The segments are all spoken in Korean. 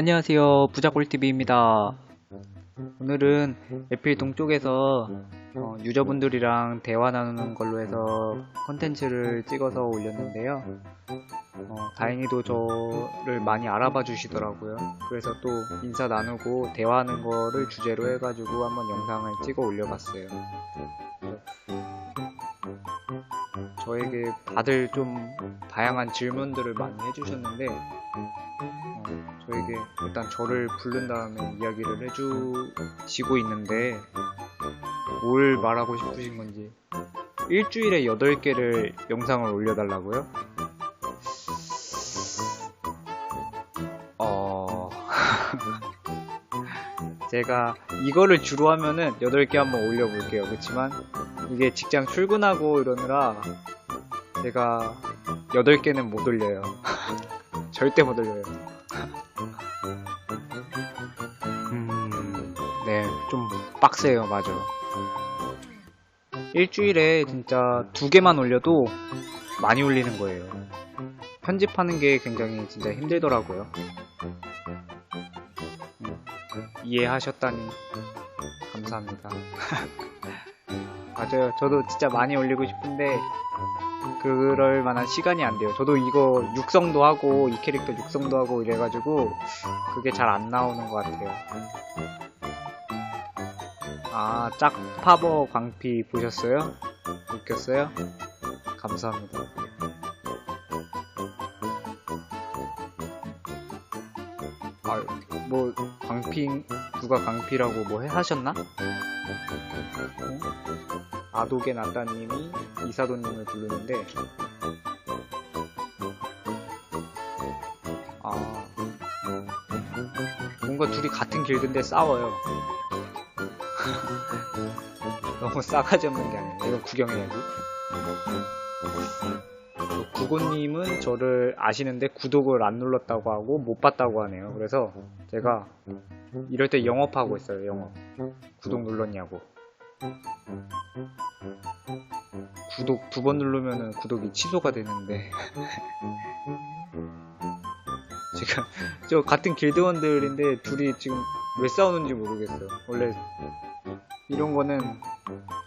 안녕하세요. 부자골TV입니다. 오늘은 에필 동쪽에서 어, 유저분들이랑 대화 나누는 걸로 해서 컨텐츠를 찍어서 올렸는데요. 어, 다행히도 저를 많이 알아봐 주시더라고요. 그래서 또 인사 나누고 대화하는 거를 주제로 해가지고 한번 영상을 찍어 올려봤어요. 저에게 다들 좀 다양한 질문들을 많이 해주셨는데 어, 저에게 일단 저를 부른 다음에 이야기를 해주시고 있는데 뭘 말하고 싶으신 건지 일주일에 8개를 영상을 올려달라고요? 어... 제가 이거를 주로 하면은 8개 한번 올려볼게요. 그렇지만 이게 직장 출근하고 이러느라 제가 8개는 못 올려요. 절대 못 올려요. 좀 빡세요, 맞아. 일주일에 진짜 두 개만 올려도 많이 올리는 거예요. 편집하는 게 굉장히 진짜 힘들더라고요. 음, 이해하셨다니 감사합니다. 맞아요. 저도 진짜 많이 올리고 싶은데 그럴 만한 시간이 안 돼요. 저도 이거 육성도 하고 이 캐릭터 육성도 하고 이래가지고 그게 잘 안 나오는 것 같아요. 아, 짝파버 광피 보셨어요? 웃겼어요? 감사합니다. 아, 뭐 광피 누가 광피라고 뭐해 하셨나? 어? 아도겐 아따님이 이사도님을 부르는데 아 뭔가 둘이 같은 길드인데 싸워요 너무 싸가지 없는 게 아니라 이거 구경해야지. 구고님은 저를 아시는데 구독을 안 눌렀다고 하고 못 봤다고 하네요. 그래서 제가 이럴 때 영업하고 있어요 영업. 구독 눌렀냐고. 구독 두 번 누르면은 구독이 취소가 되는데. 지금 저 같은 길드원들인데 둘이 지금 왜 싸우는지 모르겠어요. 원래 이런 거는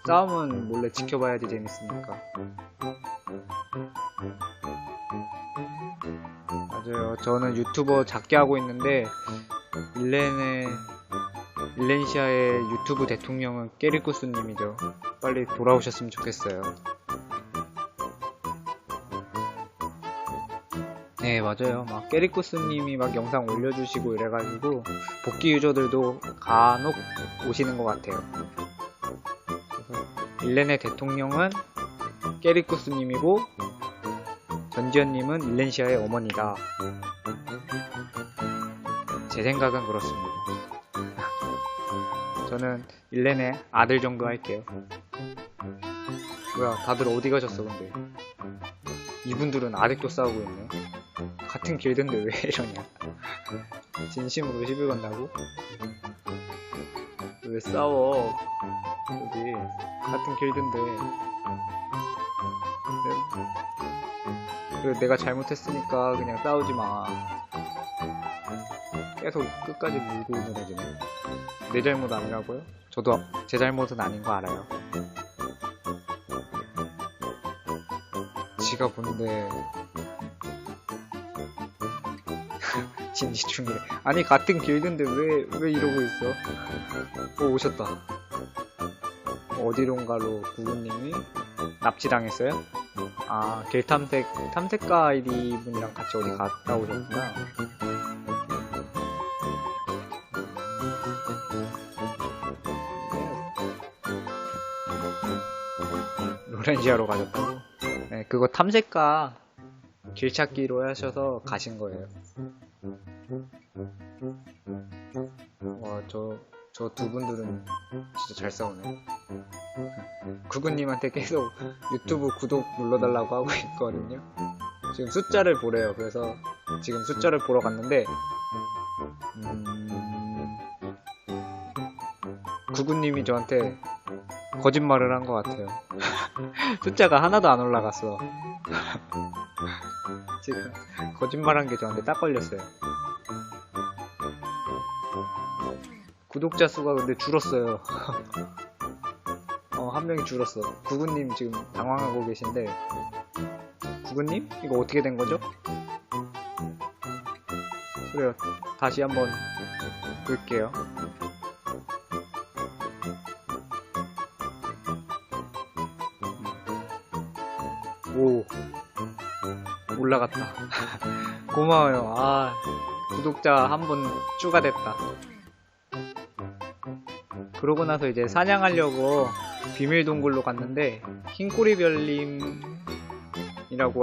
싸움은 몰래 지켜봐야지 재밌으니까 맞아요 저는 유튜버 작게 하고 있는데 일렌의 일렌시아의 유튜브 대통령은 깨리쿠스님이죠. 빨리 돌아오셨으면 좋겠어요. 네, 맞아요. 막 깨리쿠스님이 막 영상 올려주시고 이래가지고 복귀 유저들도 간혹 오시는 것 같아요. 일렌의 대통령은 깨리쿠스님이고 전지현님은 일렌시아의 어머니다. 제 생각은 그렇습니다. 저는 일렌의 아들 정도 할게요. 뭐야, 다들 어디 가셨어, 근데? 이분들은 아직도 싸우고 있네. 같은 길드인데 왜 이러냐. 진심으로 시비 건다고? 왜 싸워? 여기, 같은 길드인데. 그래, 내가 잘못했으니까 그냥 싸우지 마. 계속 끝까지 물고 늘어지네. 내 잘못 아니라고요? 저도 제 잘못은 아닌 거 알아요. 지가 본데 진지 중이래. 아니 같은 길드인데 왜 왜 이러고 있어? 어 오셨다. 어디론가로 구구님이 납치당했어요? 아, 길 탐색, 아이디 분이랑 같이 어디 갔다 오셨구나. 로렌지아로 가셨다고? 네, 그거 탐색가 길찾기로 하셔서 가신 거예요. 저, 저 두 분들은 진짜 잘 싸우네. 구구님한테 계속 유튜브 구독 눌러달라고 하고 있거든요. 지금 숫자를 보래요. 그래서 지금 숫자를 보러 갔는데, 음... 구구님이 저한테 거짓말을 한 것 같아요. 숫자가 하나도 안 올라갔어. 지금 거짓말한 게 저한테 딱 걸렸어요. 구독자 수가 근데 줄었어요. 어, 한 명이 줄었어. 구구님 지금 당황하고 계신데, 구구님? 이거 어떻게 된 거죠? 그래요. 다시 한번 볼게요. 오. 올라갔다. 고마워요. 아, 구독자 한분 추가됐다. 그러고 나서 이제 사냥하려고 비밀 동굴로 갔는데 흰꼬리 별님이라고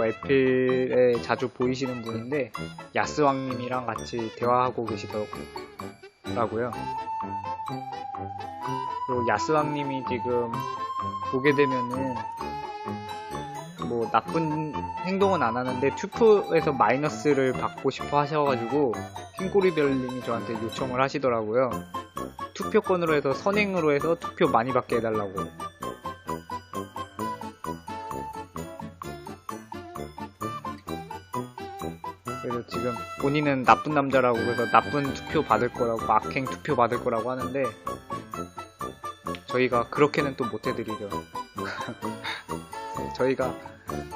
에필에 자주 보이시는 분인데 야스왕님이랑 같이 대화하고 계시더라고요. 그리고 야스왕님이 지금 보게 되면은 뭐 나쁜 행동은 안 하는데 투표에서 마이너스를 받고 싶어 하셔가지고 흰꼬리별님이 저한테 요청을 하시더라고요. 투표권으로 해서 선행으로 해서 투표 많이 받게 해달라고. 그래서 지금 본인은 나쁜 남자라고 그래서 나쁜 투표 받을 거라고 악행 투표 받을 거라고 하는데 저희가 그렇게는 또 못 해드리죠. 저희가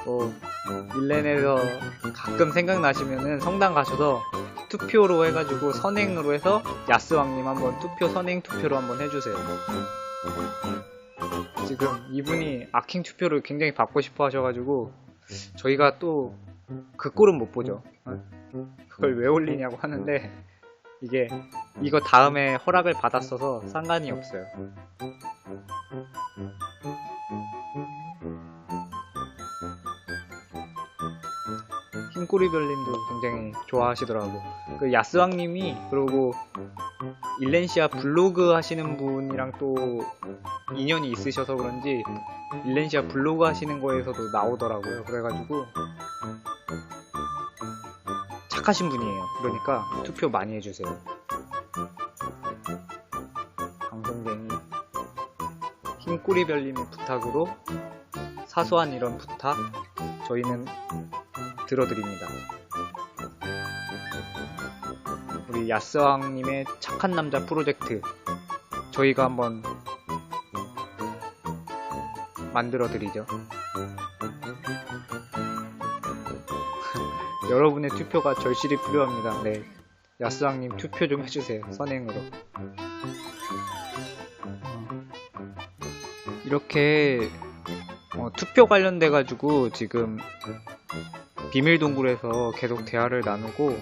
뭐 밀렌에서 가끔 생각나시면은 성당 가셔서 투표로 해가지고 선행으로 해서 야스왕님 한번 투표 선행 투표로 한번 해주세요. 지금 이분이 악행 투표를 굉장히 받고 싶어 하셔가지고 저희가 또 그 꼴은 못 보죠. 어? 그걸 왜 올리냐고 하는데 이게 이거 다음에 허락을 받았어서 상관이 없어요. 흰꼬리별님도 굉장히 좋아하시더라고. 그 야스왕님이 그리고 일렌시아 블로그 하시는 분이랑 또 인연이 있으셔서 그런지 일렌시아 블로그 하시는 거에서도 나오더라고요. 그래가지고 착하신 분이에요. 그러니까 투표 많이 해주세요. 방송쟁이 흰꼬리별님의 부탁으로 사소한 이런 부탁 저희는 들어드립니다. 우리 야스왕님의 착한 남자 프로젝트 저희가 한번 만들어 드리죠. 여러분의 투표가 절실히 필요합니다. 네. 야스왕님 투표 좀 해주세요. 선행으로. 이렇게 어, 투표 관련돼 가지고 지금 비밀 동굴에서 계속 대화를 나누고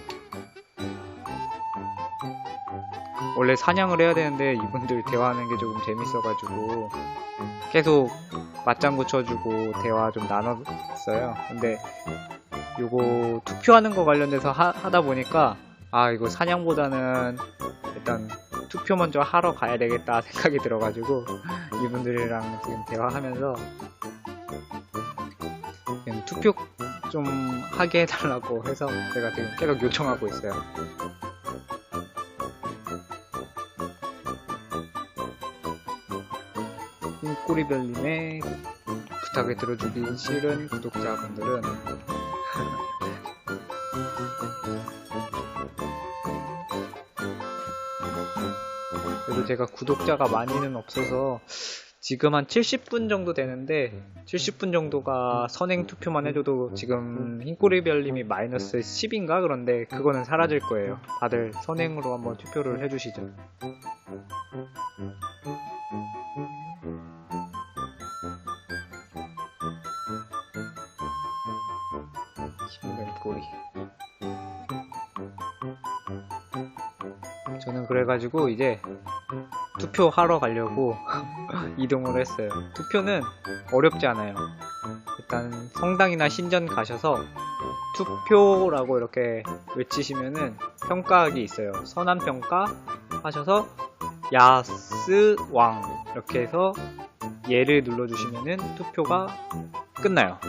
원래 사냥을 해야 되는데 이분들 대화하는 게 조금 재밌어가지고 계속 맞장구 쳐주고 대화 좀 나눴어요. 근데 요거 투표하는 거 관련돼서 하, 하다 보니까 아 이거 사냥보다는 일단 투표 먼저 하러 가야 되겠다 생각이 들어가지고 이분들이랑 지금 대화하면서 투표 좀 하게 해달라고 해서 제가 지금 계속 요청하고 있어요. 꼬리별님의 부탁을 들어주기 싫은 구독자분들은 그래도 제가 구독자가 많이는 없어서 지금 한 70분 정도 되는데 70분 정도가 선행 투표만 해줘도 지금 흰꼬리별님이 마이너스 10인가? 그런데 그거는 사라질 거예요. 다들 선행으로 한번 투표를 해주시죠. 꼬리. 저는 그래가지고 이제 투표하러 가려고 이동을 했어요. 투표는 어렵지 않아요. 일단 성당이나 신전 가셔서 투표라고 이렇게 외치시면은 평가하기 있어요. 선한 평가 하셔서 야스왕 이렇게 해서 예를 눌러주시면은 투표가 끝나요.